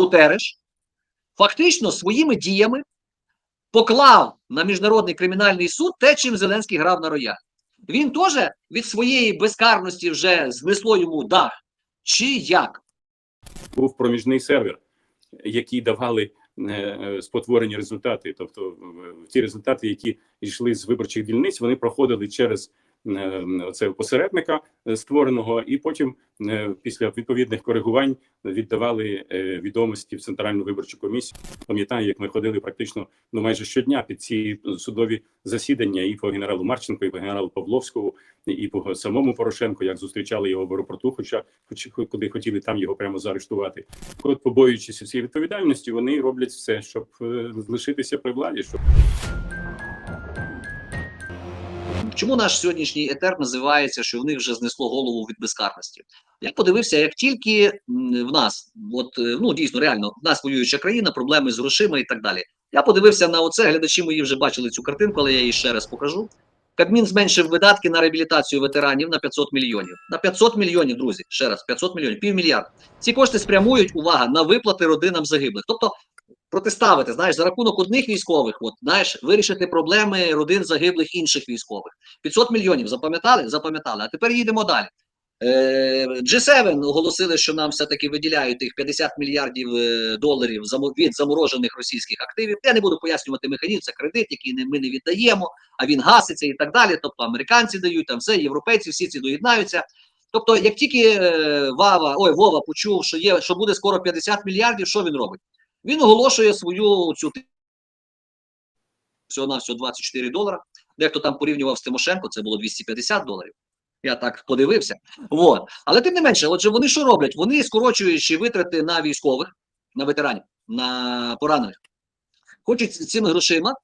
Гутереш фактично своїми діями поклав на міжнародний кримінальний суд те, чим Зеленський грав на рояль. Він теж від своєї безкарності вже знесло йому дах. Чи як? був проміжний сервер, який давали е, спотворені результати. Тобто, ті результати, які йшли з виборчих дільниць, вони проходили через е, оце посередника е, створеного, і потім е, після відповідних коригувань віддавали відомості в центральну виборчу комісію. Пам'ятаю, як ми ходили практично ну майже щодня під ці судові засідання і по генералу Марченко, і по генералу Павловському, і по самому Порошенку, як зустрічали його в аеропорту, хоча хоч куди хотіли там його прямо заарештувати. От, побоюючись цієї відповідальності, вони роблять все, щоб лишитися при владі, щоб Чому наш сьогоднішній етер називається, що в них вже знесло голову від безкарності? Я подивився, як тільки в нас, от е, ну дійсно реально, в нас воююча країна, проблеми з грошима і так далі. Я подивився на оце. Глядачі мої вже бачили цю картинку, але я її ще раз покажу. Кабмін зменшив видатки на реабілітацію ветеранів на 500 мільйонів. На 500 мільйонів, друзі, ще раз, 500 мільйонів, півмільярда. Ці кошти спрямують увага на виплати родинам загиблих. Тобто протиставити, знаєш, за рахунок одних військових, от знаєш, вирішити проблеми родин загиблих інших військових. 500 мільйонів запам'ятали? Запам'ятали. А тепер їдемо далі. Е, G7 оголосили, що нам все-таки виділяють тих 50 мільярдів е, доларів від заморожених російських активів. Я не буду пояснювати механізм, це кредит, який ми не віддаємо, а він гаситься і так далі. Тобто американці дають, там все, європейці всі ці доєднаються. Тобто, як тільки е, Вава, ой, Вова почув, що є, що буде скоро 50 мільярдів, що він робить? Він оголошує свою цю всього на всього 24 долара. Дехто там порівнював з Тимошенко, це було 250 доларів. Я так подивився. Вот. Але тим не менше, отже, вони що роблять? Вони скорочуючи витрати на військових, на ветеранів, на поранених, хочуть цими грошима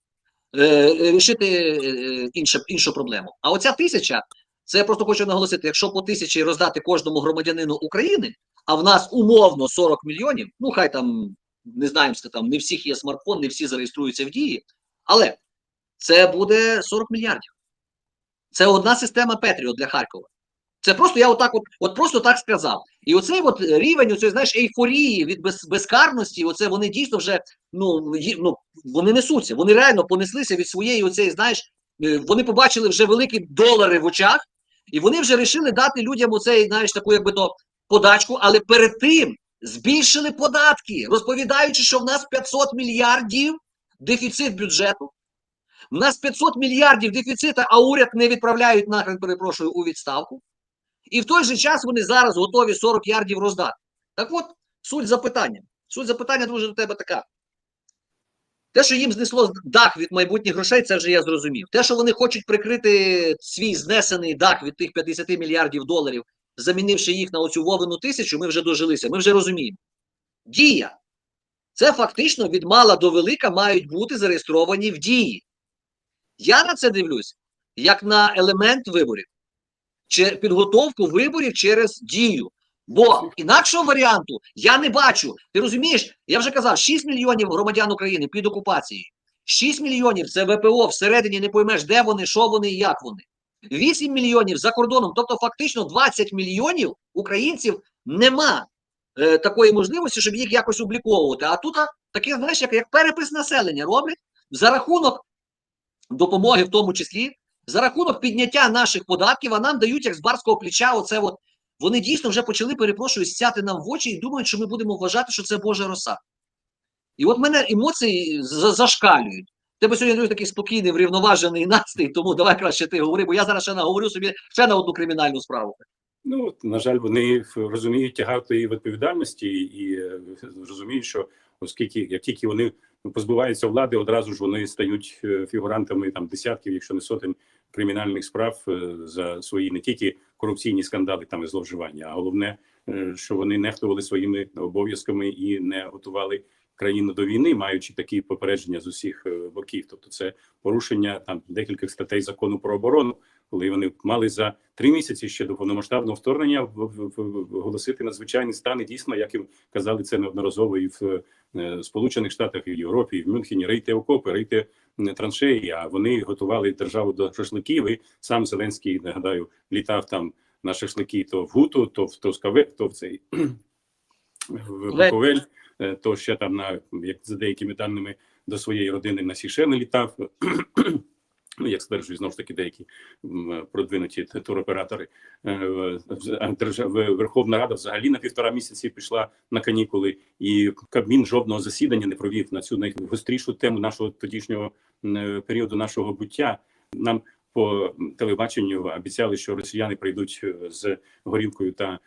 е, рішити е, інше, іншу проблему. А оця тисяча, це я просто хочу наголосити: якщо по тисячі роздати кожному громадянину України, а в нас умовно 40 мільйонів, ну хай там не знаємо, що там не всіх є смартфон, не всі зареєструються в дії, але це буде 40 мільярдів. Це одна система Петріот для Харкова. Це просто я отак, от, от просто так сказав. І оцей от рівень, оцей, знаєш, ейфорії від без, безкарності, оце вони дійсно вже ну, ї- ну вони несуться. Вони реально понеслися від своєї оцеї, знаєш, е, вони побачили вже великі долари в очах, і вони вже вирішили дати людям оцей, знаєш, таку якби то подачку, але перед тим збільшили податки, розповідаючи, що в нас 500 мільярдів дефіцит бюджету. У нас 500 мільярдів дефіцита, а уряд не відправляють нахрен, перепрошую, у відставку. І в той же час вони зараз готові 40 ярдів роздати. Так от, суть запитання. Суть запитання, друже, до тебе така. Те, що їм знесло дах від майбутніх грошей, це вже я зрозумів. Те, що вони хочуть прикрити свій знесений дах від тих 50 мільярдів доларів, замінивши їх на оцю вовину тисячу, ми вже дожилися, ми вже розуміємо. Дія. Це фактично від мала до велика мають бути зареєстровані в дії. Я на це дивлюсь як на елемент виборів, чи підготовку виборів через дію. Бо інакшого варіанту я не бачу. Ти розумієш, я вже казав, 6 мільйонів громадян України під окупацією. 6 мільйонів це ВПО всередині не поймеш, де вони, що вони і як вони. 8 мільйонів за кордоном, тобто фактично 20 мільйонів українців нема е, такої можливості, щоб їх якось обліковувати. А тут таке, знаєш, як, як перепис населення роблять за рахунок допомоги, в тому числі, за рахунок підняття наших податків, а нам дають як з барського плеча. Оце от вони дійсно вже почали, перепрошую, сяти нам в очі і думають, що ми будемо вважати, що це Божа роса. І от мене емоції за- зашкалюють. Тебе сьогодні дуже такий спокійний, врівноважений настрій, тому давай краще ти говори, бо я зараз ще наговорю собі ще на одну кримінальну справу. ну на жаль, вони розуміють тягар тієї відповідальності і е, розуміють, що оскільки як тільки вони позбуваються влади, одразу ж вони стають е, фігурантами там десятків, якщо не сотень кримінальних справ е, за свої не тільки корупційні скандали там і зловживання, а головне, що вони нехтували своїми обов'язками і не готували країну до війни, маючи такі попередження з усіх е, боків. Тобто, це порушення там декількох статей закону про оборону, коли вони мали за три місяці ще до повномасштабного вторгнення оголосити надзвичайний стан. І дійсно, як їм казали це неодноразово і в е, Сполучених Штатах, і в Європі, і в Мюнхені рейте окопи, рейте м, траншеї. А вони готували державу до шашликів. І сам Зеленський нагадаю літав там на шашлики то в Гуту, то в Тоскаве, то в цей в Буковель. Е, то ще там на як за деякими даними до своєї родини на Сішели літав. Ну, як стверджують знову ж таки деякі продвинуті туроператори, Е, Верховна Рада взагалі на півтора місяці пішла на канікули, і Кабмін жодного засідання не провів на цю найгострішу тему нашого тодішнього періоду нашого буття. Нам по телебаченню обіцяли, що росіяни прийдуть е, з горілкою та е,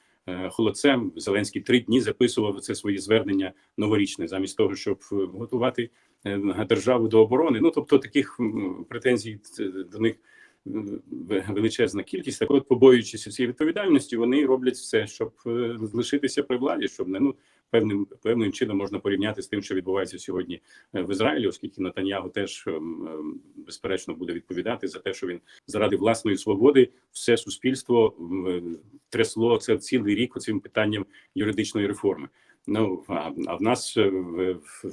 холодцем. Зеленський три дні записував це свої звернення новорічне, замість того, щоб е, готувати е, державу до оборони. Ну тобто таких претензій е, до них величезна кількість. Так от, побоюючись цієї відповідальності, вони роблять все, щоб залишитися лишитися при владі, щоб не ну певним певним чином можна порівняти з тим, що відбувається сьогодні е, в Ізраїлі, оскільки Натаньягу теж ем, ем, безперечно буде відповідати за те, що він заради власної свободи все суспільство е, трясло це цілий рік цим питанням юридичної реформи. Ну а, а в нас е, в, в,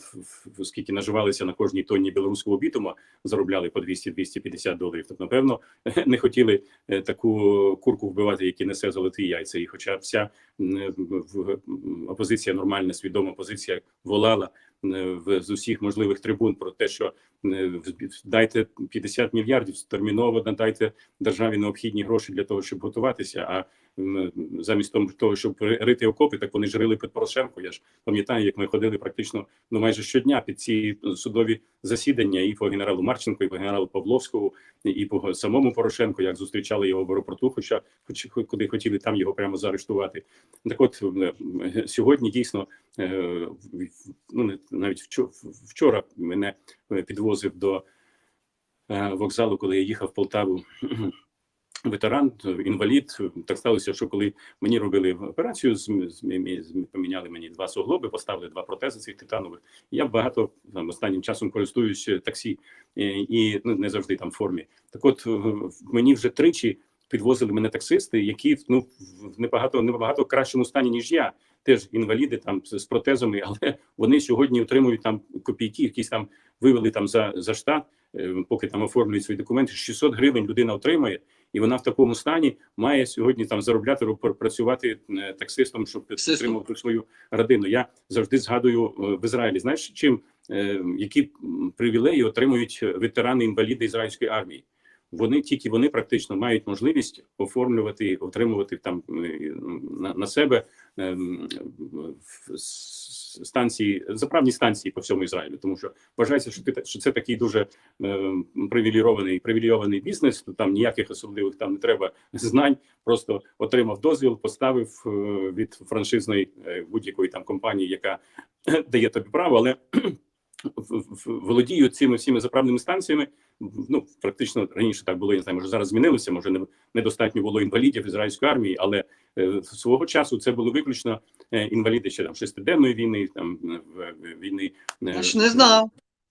в- наживалися на кожній тонні білоруського бітума, заробляли по 200-250 доларів. То напевно не хотіли е, таку курку вбивати, які несе золоті яйця. І хоча вся в- опозиція, нормальна, свідома опозиція волала е, в з усіх можливих трибун про те, що е, дайте 50 мільярдів терміново надайте державі необхідні гроші для того, щоб готуватися. А замість того- щоб рити окопи, так вони ж рили під Порошенко. Я ж пам'ятаю, як ми ходили практично ну майже щодня під ці судові засідання і по генералу Марченко, і по генералу Павловському, і по самому Порошенку, як зустрічали його в аеропорту, хоча хоч куди хотіли там його прямо заарештувати. Так от е, сьогодні дійсно е, ну навіть вчо- вчора мене е, підвозив до вокзалу, коли я їхав в Полтаву. Ветеран, інвалід, так сталося, що коли мені робили операцію, поміняли мені два суглоби, поставили два протези цих титанових. Я багато там останнім часом користуюсь е, таксі е, і ну не завжди там в формі. Так, от мені вже тричі підвозили мене таксисти, які ну в небагато небагато кращому стані ніж я. Теж інваліди там з протезами, але вони сьогодні отримують там копійки, якісь там вивели там за, за штат, е, поки там оформлюють свої документи. 600 гривень людина отримує, і вона в такому стані має сьогодні там заробляти працювати е, таксистом, щоб підтримувати свою родину. Я завжди згадую е, в Ізраїлі. Знаєш, чим е, які привілеї отримують ветерани інваліди ізраїльської армії? Вони тільки вони практично мають можливість оформлювати, отримувати там на, на себе ем, станції заправні станції по всьому Ізраїлю, тому що вважається, що ти що це такий дуже ем, привілейований привілейований бізнес. То там ніяких особливих там не треба знань. Просто отримав дозвіл, поставив е, від франшизної е, будь-якої там компанії, яка дає тобі право, але в- в- володіють цими всіми заправними станціями. Ну практично раніше так було. Я не знаю, може зараз змінилося. Може не- недостатньо було інвалідів ізраїльської армії, але е, свого часу це були виключно е, інваліди ще там шестиденної війни, там е, війни. е, Я ж не знав.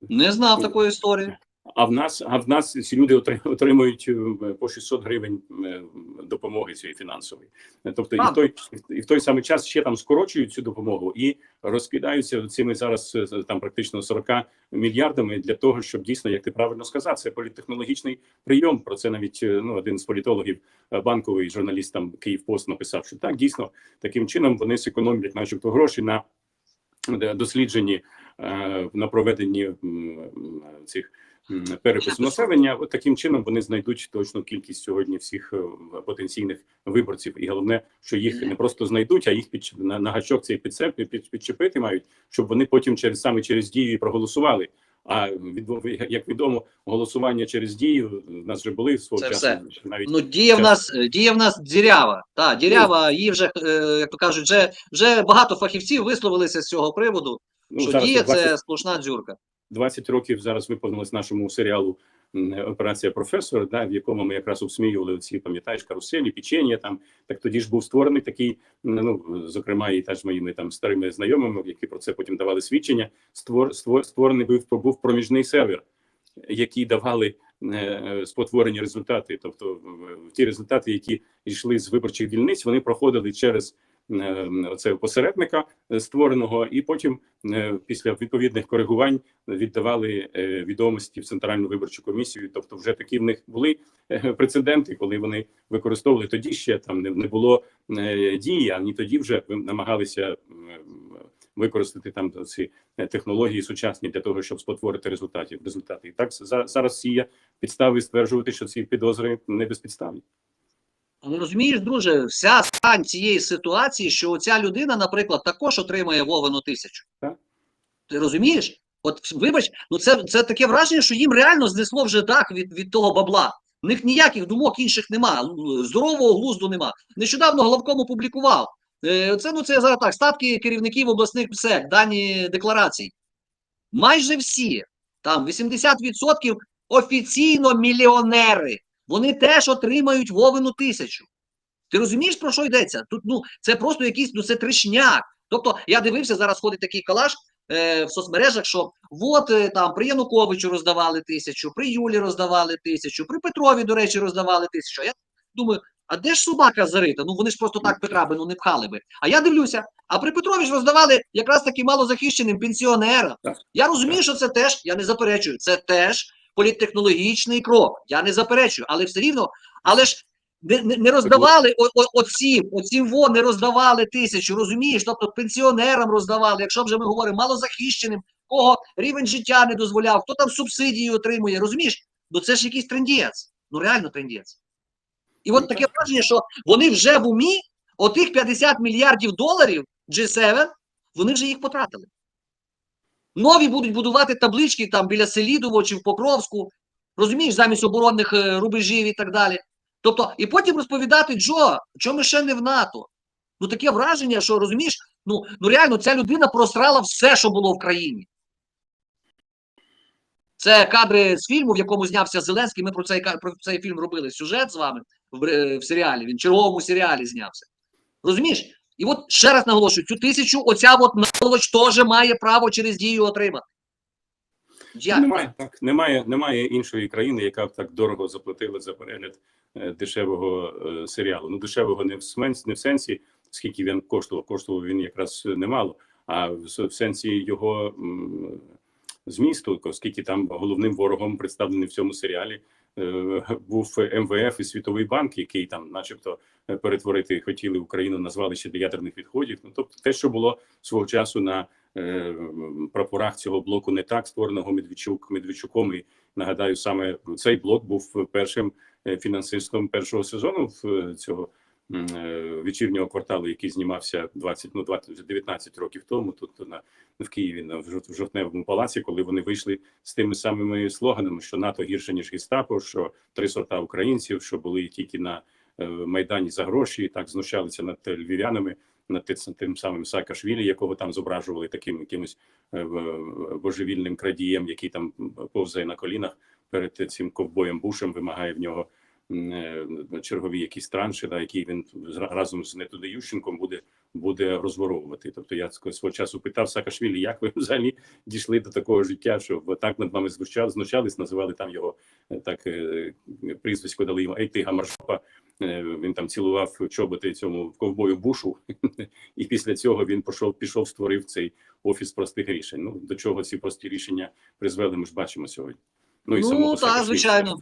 Не знав такої історії. А в нас, а в нас ці люди отримують е, по 600 гривень е, допомоги цієї фінансової. Тобто, і в той і в той самий час ще там скорочують цю допомогу і розкидаються цими зараз е, там практично 40 мільярдами для того, щоб дійсно, як ти правильно сказав, це політтехнологічний прийом. Про це навіть ну один з політологів банковий журналіст там Київ Пост написав, що так дійсно таким чином вони зекономлять, начебто, гроші на дослідженні на проведенні цих перепису населення. От таким чином вони знайдуть точну кількість сьогодні всіх е, потенційних виборців. І головне, що їх не просто знайдуть, а їх під на, на гачок цей підцеп під, підчепити мають, щоб вони потім через саме через дію і проголосували. А від, як відомо, голосування через дію в нас вже були свого Це часу. все. Навіть Ну, діє в нас, е, діє в нас дірява. Та, дірява, її вже, е, як то кажуть, вже, вже багато фахівців висловилися з цього приводу, ну, що діє 20 це сплошна дзюрка. 20 років зараз виповнилось нашому серіалу Операція професор, да, в якому ми якраз обсміювали ці, пам'ятаєш, каруселі, печення там. Так тоді ж був створений такий, ну зокрема, і теж моїми там старими знайомими, які про це потім давали свідчення. Створ, створ створений був був проміжний сервер, який давали е, спотворені результати. Тобто, ті результати, які йшли з виборчих дільниць, вони проходили через е, оце посередника е, створеного, і потім е, після відповідних коригувань віддавали відомості в центральну виборчу комісію. Тобто, вже такі в них були прецеденти, коли вони використовували тоді ще там не, було дії, а ні тоді вже намагалися використати там ці технології сучасні для того, щоб спотворити результатів результати. І так за- зараз є підстави стверджувати, що ці підозри не безпідставні. Але розумієш, друже, вся стань цієї ситуації, що ця людина, наприклад, також отримає Вовину тисячу. Так. Ти розумієш? От вибач, ну це, це таке враження, що їм реально знесло вже дах від, від того бабла. В них ніяких думок інших нема, здорового глузду нема. Нещодавно Головком опублікував. Е, Це ну це зараз так, статки керівників обласних ПСЕК, дані декларацій. Майже всі, там 80% офіційно мільйонери. Вони теж отримають Вовину тисячу. Ти розумієш, про що йдеться? Тут ну це просто якийсь ну це тришняк. Тобто я дивився, зараз ходить такий калаш е, в соцмережах, що от е, там при Януковичу роздавали тисячу, при Юлі роздавали тисячу, при Петрові, до речі, роздавали тисячу. А я думаю, а де ж собака зарита? Ну вони ж просто так Петра би ну не пхали би. А я дивлюся, а при Петрові ж роздавали якраз таки малозахищеним пенсіонерам. Я розумію, що це теж, я не заперечую, це теж політтехнологічний крок. Я не заперечую, але все рівно, але ж не, не, роздавали оцім, оцім во не роздавали тисячу, розумієш? Тобто пенсіонерам роздавали, якщо вже ми говоримо малозахищеним, кого рівень життя не дозволяв, хто там субсидії отримує, розумієш? Ну це ж якийсь трендець, ну реально трендець. І от таке враження, що вони вже в умі, отих 50 мільярдів доларів G7, вони вже їх потратили. Нові будуть будувати таблички там біля Селідово чи в Покровську, розумієш, замість оборонних е, рубежів і так далі. Тобто, і потім розповідати, Джо, чому ми ще не в НАТО? Ну таке враження, що розумієш, ну, ну реально ця людина просрала все, що було в країні. Це кадри з фільму, в якому знявся Зеленський. Ми про цей про цей фільм робили сюжет з вами в, е, в серіалі. Він в черговому серіалі знявся. Розумієш? І от ще раз наголошую: цю тисячу, оця от Налович теж має право через дію отримати. Як? Немає так. Немає, немає іншої країни, яка б так дорого заплатила за перегляд е, дешевого е, серіалу. Ну дешевого не в сенсі, не в сенсі, скільки він коштував. Коштував він якраз немало, а в, сенсі його змісту, оскільки там головним ворогом представлений в цьому серіалі був МВФ і Світовий банк, який там, начебто, е, перетворити хотіли Україну на звалище для ядерних відходів. Ну тобто, те, що було свого часу на е, прапорах цього блоку не так створеного Медведчук Медведчуком. І нагадаю, саме цей блок був першим е, фінансистом першого сезону в е, цього е, вечірнього кварталу, який знімався 20, ну 20, вже 19 років тому. Тут на в Києві на в жов- жовтневому палаці, коли вони вийшли з тими самими слоганами, що НАТО гірше ніж гестапо, що три сорта українців, що були тільки на е, майдані за гроші, і так знущалися над львів'янами над тим- самим Саакашвілі, якого там зображували таким якимось е, божевільним крадієм, який там повзає на колінах перед цим ковбоєм Бушем, вимагає в нього е, чергові якісь транші, да, які він разом з Нетуди Ющенком буде буде розворовувати. Тобто я свого часу питав Саакашвілі, як ви взагалі дійшли до такого життя, що так над вами знущали, знущались, називали там його е, так е, прізвисько дали йому Ей ти гамаршопа. Е, Він там цілував чоботи цьому ковбою Бушу, і після цього він пішов, пішов, створив цей офіс простих рішень. Ну до чого ці прості рішення призвели, ми ж бачимо сьогодні. Ну, самого так, Саакашвілі. звичайно.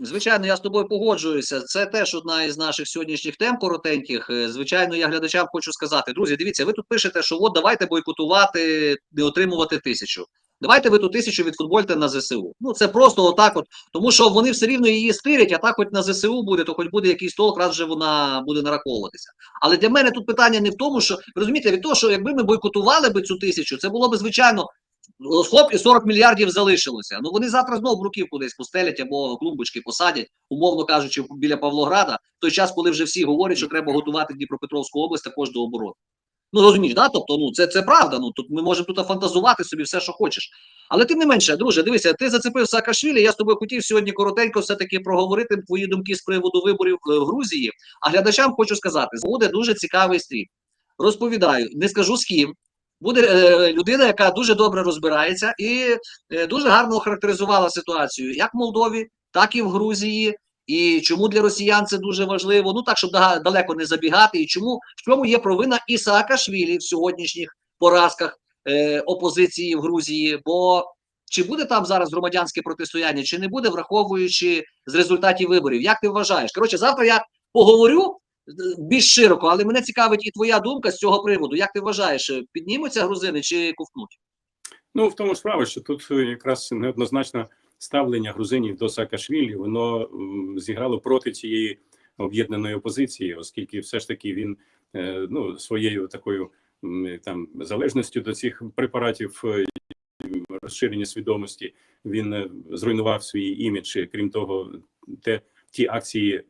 Звичайно, я з тобою погоджуюся. Це теж одна із наших сьогоднішніх тем коротеньких. Е, Звичайно, я глядачам хочу сказати: друзі, дивіться, ви тут пишете, що от давайте бойкотувати, не отримувати тисячу. Давайте ви ту тисячу відфутбольте на ЗСУ. Ну це просто отак, от тому що вони все рівно її стирять, а так, хоч на ЗСУ буде, то хоч буде якийсь толк, раз вже вона буде нараховуватися. Але для мене тут питання не в тому, що розумієте, від того, що якби ми бойкотували би цю тисячу, це було б звичайно хоп, і 40 мільярдів залишилося. Ну вони завтра знову бруківку десь постелять або клумбочки посадять, умовно кажучи, біля Павлограда, в той час, коли вже всі говорять, що треба готувати Дніпропетровську область також до оборони. Ну розумієш, да? Тобто, ну це, це правда. Ну тут ми можемо тут фантазувати собі все, що хочеш. Але тим не менше, друже, дивися, ти зацепив Саакашвілі, Я з тобою хотів сьогодні коротенько все-таки проговорити твої думки з приводу виборів е, в Грузії. А глядачам хочу сказати, буде дуже цікавий стрім. Розповідаю, не скажу з ким. Буде е, людина, яка дуже добре розбирається і е, дуже гарно охарактеризувала ситуацію як в Молдові, так і в Грузії. І чому для росіян це дуже важливо? Ну так, щоб далеко не забігати, і чому в чому є провина і в сьогоднішніх поразках е, опозиції в Грузії? Бо чи буде там зараз громадянське протистояння, чи не буде, враховуючи з результатів виборів? Як ти вважаєш? Коротше, завтра я поговорю більш широко, але мене цікавить і твоя думка з цього приводу. Як ти вважаєш, е, піднімуться грузини чи ковтнуть? Ну в тому справа, що тут е, якраз неоднозначне ставлення грузинів до Саакашвілі, воно зіграло проти цієї об'єднаної опозиції, оскільки все ж таки він е, ну своєю такою там залежністю до цих препаратів. Розширення свідомості він зруйнував свій імідж. Крім того, те ті акції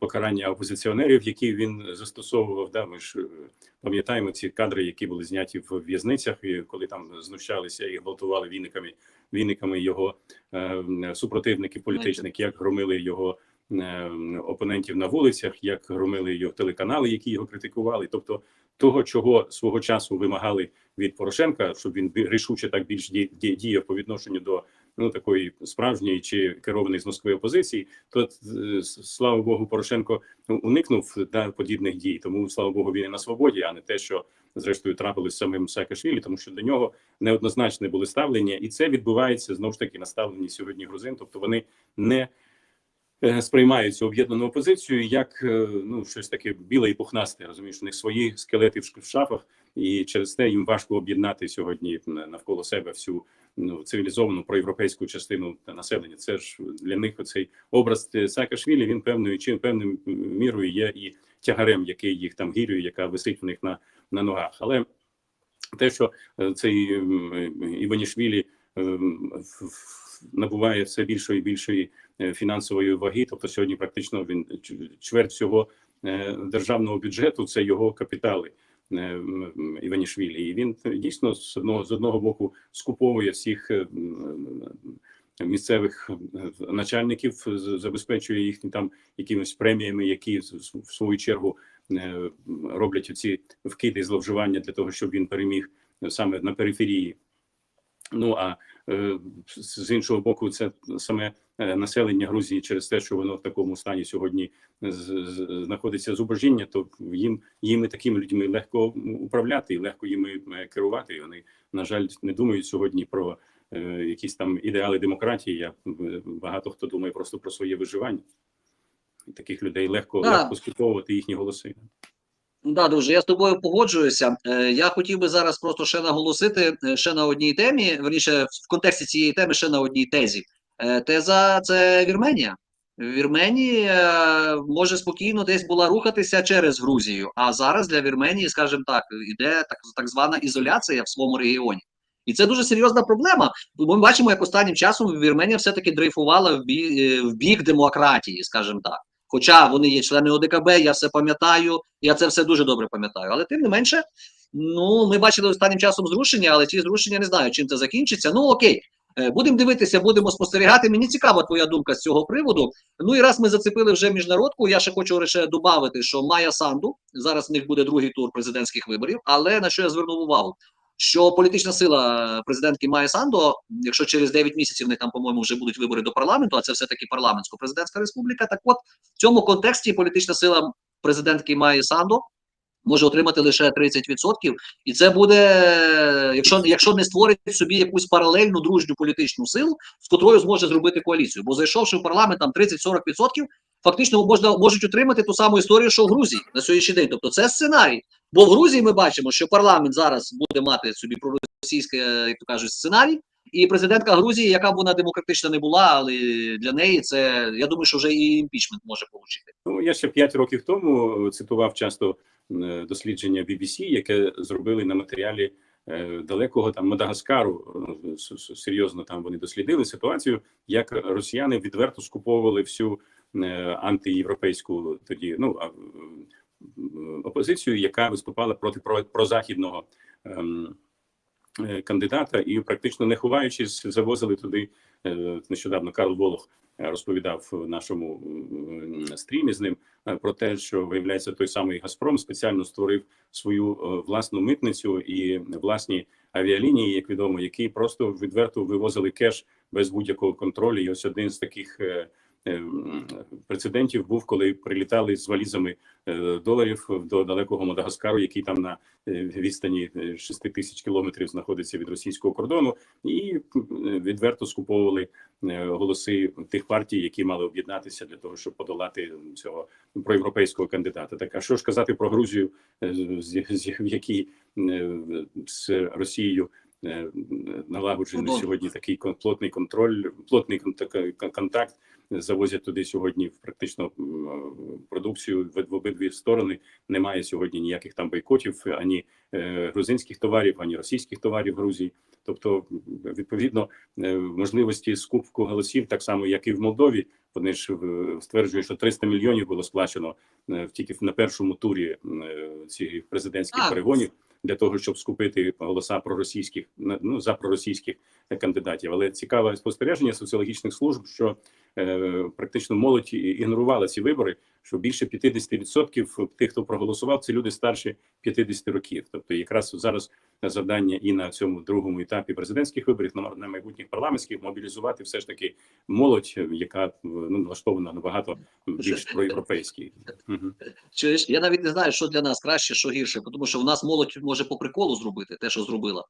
покарання опозиціонерів, які він застосовував. Да, ми ж е, пам'ятаємо ці кадри, які були зняті в в'язницях, і коли там знущалися і гвалтували війниками, війниками його е, супротивників політичних, як громили його е, опонентів на вулицях, як громили його телеканали, які його критикували. Тобто того, чого свого часу вимагали від Порошенка, щоб він рішуче так більш ді- ді- діяв по відношенню до ну такої справжньої чи керованої з Москви опозиції, то е, слава Богу, Порошенко ну, уникнув да, подібних дій. Тому слава Богу, він і на свободі, а не те, що зрештою трапилось самим Саакашвілі, тому що до нього неоднозначне були ставлення, і це відбувається знову ж таки на ставленні сьогодні грузин. Тобто вони не е, сприймають цю об'єднану опозицію як е, ну щось таке біле і пухнасте. Розумієш, у них свої скелети в шафах, і через те їм важко об'єднати сьогодні навколо себе всю ну цивілізовану проєвропейську частину населення. Це ж для них оцей образ е, Саакашвілі, Він певною чи певною мірою є і тягарем, який їх там гірює, яка висить в них на, на ногах. Але те, що е, цей Іванішвілі в- набуває все більшої і більшої е, фінансової ваги, тобто сьогодні практично він чверть всього е, державного бюджету це його капітали. Е, Іванішвілі, і він дійсно з одного з одного боку скуповує всіх е, місцевих е, начальників, забезпечує їхні там якимись преміями, які в свою чергу е, роблять оці вкиди і зловживання для того, щоб він переміг саме на периферії. Ну а е, з іншого боку, це саме е, населення Грузії через те, що воно в такому стані сьогодні знаходиться зубожіння, то їм їми такими людьми легко управляти і легко їми е, керувати. І вони, на жаль, не думають сьогодні про е, якісь там ідеали демократії. Я е, багато хто думає просто про своє виживання. І таких людей легко, Так. легко скуповувати їхні голоси. Да, друже, я з тобою погоджуюся. Е, Я хотів би зараз просто ще наголосити е, ще на одній темі, верніше в контексті цієї теми ще на одній тезі. Е, Теза це Вірменія. Вірменія може спокійно десь була рухатися через Грузію, а зараз для Вірменії, скажімо так, іде так, так звана ізоляція в своєму регіоні. І це дуже серйозна проблема. Ми бачимо, як останнім часом Вірменія все-таки дрейфувала в бі- е, в бік демократії, скажімо так. Хоча вони є члени ОДКБ, я все пам'ятаю, я це все дуже добре пам'ятаю. Але тим не менше, ну ми бачили останнім часом зрушення, але ці зрушення не знаю, чим це закінчиться. Ну окей, Е, будемо дивитися, будемо спостерігати. Мені цікава твоя думка з цього приводу. Ну і раз ми зацепили вже міжнародку, я ще хочу лише додати, що Майя Санду зараз в них буде другий тур президентських виборів. Але на що я звернув увагу? Що політична сила президентки Майя Сандо, якщо через 9 місяців них там, по-моєму, вже будуть вибори до парламенту, а це все таки парламентсько-президентська республіка. Так от в цьому контексті політична сила президентки Майї Сандо може отримати лише 30%. І це буде, якщо, якщо не створить собі якусь паралельну дружню політичну силу, з котрою зможе зробити коаліцію. Бо зайшовши в парламент там 30-40%, фактично можна можуть отримати ту саму історію, що в Грузії на сьогоднішній день. Тобто це сценарій. Бо в Грузії ми бачимо, що парламент зараз буде мати собі проросійський, як то кажуть, сценарій. І президентка Грузії, яка б вона демократична не була, але для неї це я думаю, що вже і імпічмент може отримати. Ну я ще п'ять років тому цитував часто е, дослідження BBC, яке зробили на матеріалі е, далекого там Мадагаскару. Ну, Серйозно там вони дослідили ситуацію, як росіяни відверто скуповували всю е, антиєвропейську тоді ну опозицію, яка виступала проти про- прозахідного. ем, е, Кандидата і практично не ховаючись, завозили туди е, нещодавно Карл Волох е, розповідав в нашому стрімі з ним е, про те, що виявляється той самий Газпром спеціально створив свою е, власну митницю і власні авіалінії, як відомо, які просто відверто вивозили кеш без будь-якого контролю. І ось один з таких е, е, прецедентів був, коли прилітали з валізами е, доларів до далекого Мадагаскару, який там на е, відстані 6 тисяч кілометрів знаходиться від російського кордону, і відверто скуповували е, голоси тих партій, які мали об'єднатися для того, щоб подолати цього проєвропейського кандидата. Так а що ж казати про Грузію, е, з, в якій е, з Росією е, налагоджений Ну, сьогодні такий плотний контроль, плотний кон- контакт. Завозять туди сьогодні практично продукцію в, обидві сторони. Немає сьогодні ніяких там бойкотів ані е, грузинських товарів, ані російських товарів в Грузії. Тобто, відповідно, е, можливості скупку голосів, так само як і в Молдові. Вони ж е, стверджують, що 300 мільйонів було сплачено тільки на першому турі цих президентських перегонів для того, щоб скупити голоса проросійських ну за проросійських кандидатів. Але цікаве спостереження соціологічних служб, що практично молодь ігнорувала ці вибори. Що більше 50% тих, хто проголосував, це люди старші 50 років. Тобто, якраз зараз завдання і на цьому другому етапі президентських виборів, на, майбутніх парламентських, мобілізувати все ж таки молодь, яка ну налаштована набагато більш проєвропейський. Мгм. Чуєш, я навіть не знаю, що для нас краще, що гірше, тому що в нас молодь може по приколу зробити те, що зробила.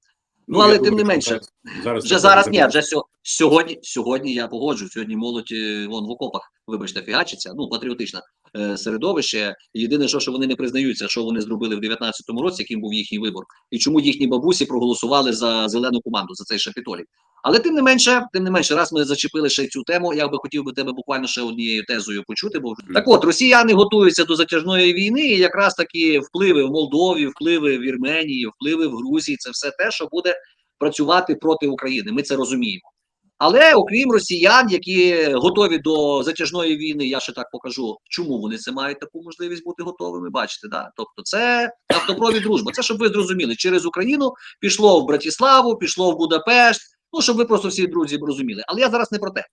Ну, але я тим не менше, зараз Вже зараз ні, вже сьо- сьогодні, сьогодні я погоджуюсь. Сьогодні молодь е, вон в окопах, вибачте, фігачиться. Ну, патріотичне е, середовище. Єдине, що, що вони не признаються, що вони зробили в 19-му році, яким був їхній вибор, і чому їхні бабусі проголосували за зелену команду, за цей шапітолій. Але тим не менше, тим не менше, раз ми зачепили ще цю тему, я би хотів би тебе буквально ще однією тезою почути. Бо так от росіяни готуються до затяжної війни, і якраз такі впливи в Молдові, впливи в Вірменії, впливи в Грузії це все те, що буде працювати проти України. Ми це розуміємо. Але окрім росіян, які готові до затяжної війни, я ще так покажу, чому вони це мають таку можливість бути готовими. Бачите, да. Тобто, це автопровід дружба. Це щоб ви зрозуміли, через Україну пішло в Братіславу, пішло в Будапешт. Ну щоб ви просто всі друзі розуміли. Але я зараз не про те.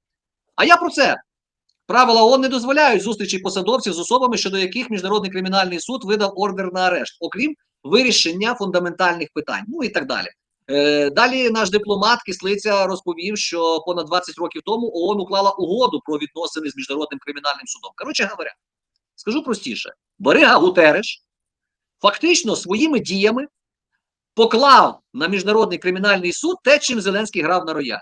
А я про це. Правила ООН не дозволяють зустрічі посадовців з особами, щодо яких міжнародний кримінальний суд видав ордер на арешт, окрім вирішення фундаментальних питань, ну і так далі. Е, Далі наш дипломат Кислиця розповів, що понад 20 років тому ООН уклала угоду про відносини з міжнародним кримінальним судом. Коротше говоря, скажу простіше: Барига Гутереш фактично своїми діями поклав на міжнародний кримінальний суд те, чим Зеленський грав на рояль.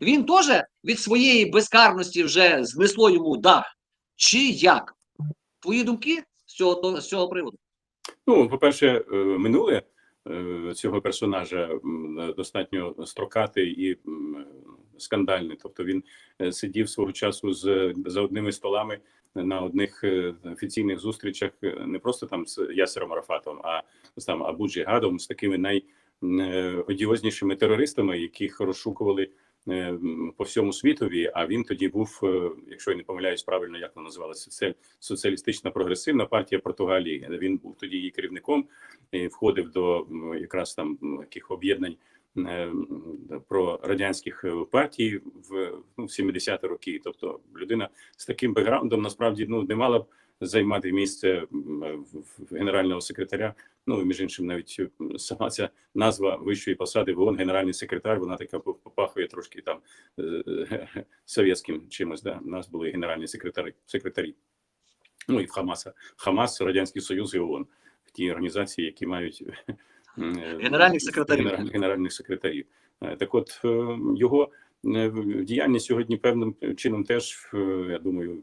Він теж від своєї безкарності вже знесло йому дах. Чи як? Твої думки з цього, з цього приводу? Ну, по-перше, е, минуле цього персонажа достатньо строкатий і скандальний. Тобто він е, сидів свого часу з за одними столами на одних е, офіційних зустрічах, е, не просто там з Ясером Арафатом, а з там Абуджі Гадом з такими найодіознішими терористами, яких розшукували е, по всьому світові. А він тоді був, е, якщо я не помиляюсь правильно, як вона називалася, це соціалістична прогресивна партія Португалії. Він був тоді її керівником і входив до якраз там яких об'єднань е, про радянських е, партій в ну, 70-ті роки. Тобто людина з таким бекграундом насправді ну не мала б займати місце генерального секретаря. Ну між іншим, навіть сама ця назва вищої посади в ООН, генеральний секретар, вона така попахує трошки там е, совєтським чимось. Да? У нас були генеральні секретарі секретарі. Ну і в Хамаса. Хамас, Радянський Союз і ООН. В ті організації, які мають е, Генеральних секретарів. генераль- генеральних секретарів. Так от е, його діяльність сьогодні певним чином теж, я думаю,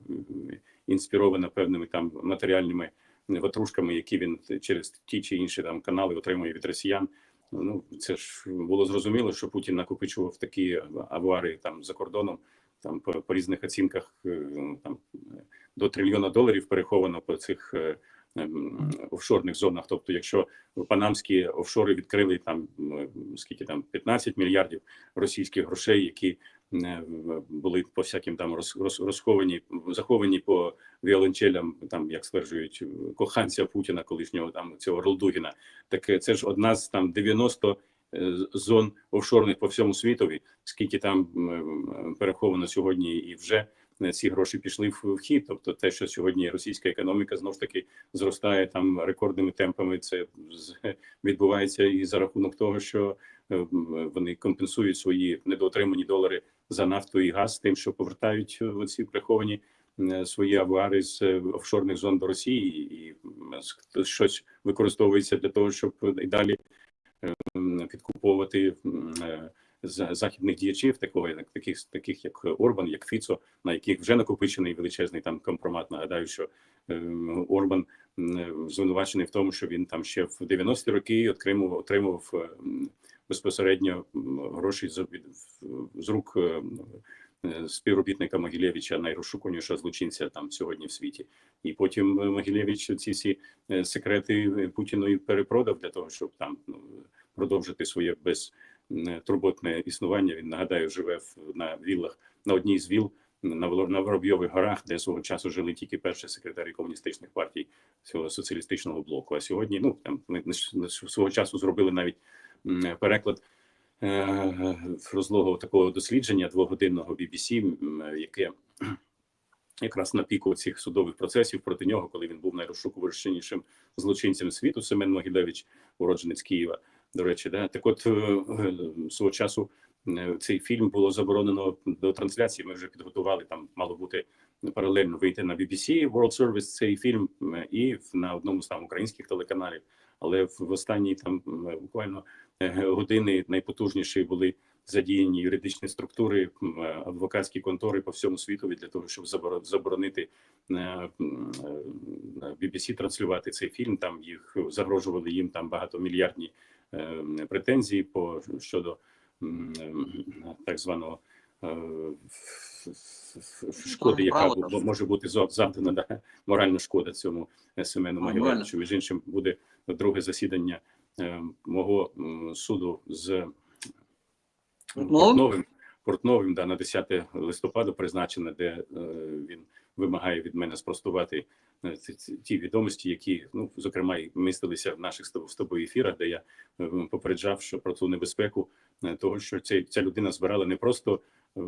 інспірована певними там матеріальними ватрушками, які він через ті чи інші там канали отримує від росіян. Ну це ж було зрозуміло, що Путін накопичував такі аварії там за кордоном, там по, по різних оцінках е, там до трильйона доларів переховано по цих е, ем, офшорних зонах. Тобто, якщо панамські офшори відкрили там скільки там 15 мільярдів російських грошей, які були по всяким там роз, роз, розховані, заховані по віолончелям, там як стверджують коханця Путіна, колишнього там цього Ролдугіна. Так е, це ж одна з там 90 е, зон офшорних по всьому світові, скільки там м, переховано сьогодні, і вже е, ці гроші пішли в хід. Тобто, те, що сьогодні російська економіка знов ж таки зростає там рекордними темпами, це відбувається і за рахунок того, що е, вони компенсують свої недоотримані долари за нафту і газ, тим, що повертають е, оці приховані е, свої авуари з е, офшорних зон до Росії, і щось використовується для того, щоб і далі підкуповувати західних діячів, такого як таких, таких як Орбан, як Фіцо, на яких вже накопичений величезний там компромат. Нагадаю, що Орбан звинувачений в тому, що він там ще в 90-ті роки отримав ем, безпосередньо гроші з, з рук е, е, співробітника Могилєвича, найрозшуканішого злочинця там сьогодні в світі. І потім е, Могилєвич ці всі секрети Путіну перепродав для того, щоб там ну, продовжити своє безтурботне існування. Він нагадаю, живе на віллах на одній з віл на Воробйових горах, де свого часу жили тільки перші секретарі комуністичних партій цього соціалістичного блоку. А сьогодні, ну там ми свого часу зробили навіть переклад е, розлогого такого дослідження двогодинного BBC, яке якраз на піку цих судових процесів проти нього, коли він був найрозшукуванішим злочинцем світу, Семен Могилевич, уродженець Києва. До речі, да так, от е, е, свого часу цей фільм було заборонено до трансляції. Ми вже підготували там, мало бути паралельно вийти на BBC World Service цей фільм і на одному з там українських телеканалів. Але в, в останні там буквально години найпотужніші були задіяні юридичні структури, е, адвокатські контори по всьому світу для того, щоб заборонити е, м, е, BBC транслювати цей фільм. Там їх загрожували їм там багатомільярдні е, претензії по щодо е, так званого е, шкоди, яка може бути завдана да, моральна шкода цьому е, Семену А, Могилевичу. Між іншим буде друге засідання е, мого суду з Портновим? Портновим, Портновим да, на 10 листопада призначено, де е, він вимагає від мене спростувати е, ті відомості, які ну зокрема і містилися в наших з тобою- ефірах, де я е, попереджав, що про ту небезпеку е, того, що ця, ця людина збирала не просто е,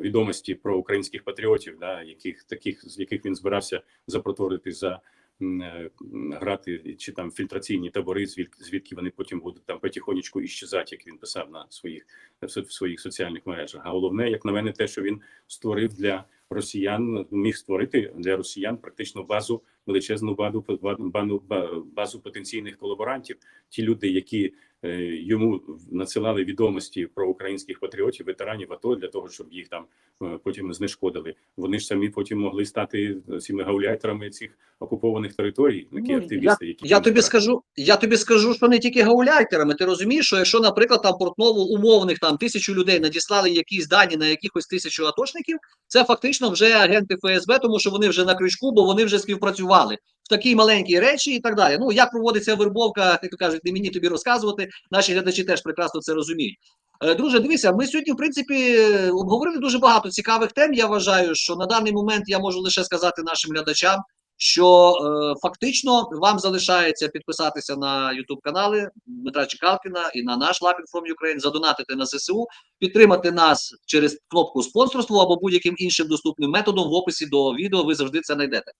відомості про українських патріотів, да, яких таких з яких він збирався запроторити за е, грати чи там фільтраційні табори, звідки звідки вони потім будуть там потихонечку іщезати, як він писав на своїх в своїх соціальних мережах. А головне, як на мене, те, що він створив для росіян, міг створити для росіян практично базу величезну базу базу, базу потенційних колаборантів. Ті люди, які е, йому надсилали відомості про українських патріотів, ветеранів АТО для того, щоб їх там е, потім знешкодили. Вони ж самі потім могли стати цими гауляйтерами цих окупованих територій, такі Ну, активісти, які Я тобі скажу, я тобі скажу, що не тільки гауляйтерами. Ти розумієш, що якщо, наприклад, там портнову умовних там тисячу людей надіслали якісь дані на якихось тисячу атошників, це фактично вже агенти ФСБ, тому що вони вже на крючку, бо вони вже співпрацювали в такій маленькій речі і так далі. Ну як проводиться вербовка, як то кажуть, не мені тобі розказувати. Наші глядачі теж прекрасно це розуміють. Е, Друже, дивися, ми сьогодні, в принципі, обговорили дуже багато цікавих тем. Я вважаю, що на даний момент я можу лише сказати нашим глядачам, що е, фактично вам залишається підписатися на YouTube канали Дмитра Чекалкіна і на наш Lapin from Ukraine, задонатити на ЗСУ, підтримати нас через кнопку спонсорство або будь-яким іншим доступним методом в описі до відео. Ви завжди це знайдете.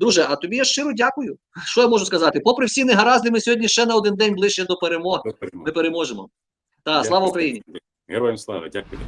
Друже, а тобі я щиро дякую. Що я можу сказати? Попри всі негаразди, ми сьогодні ще на один день ближче до перемоги. До перемоги. Ми переможемо. Та слава Україні! Героям слава, дякую.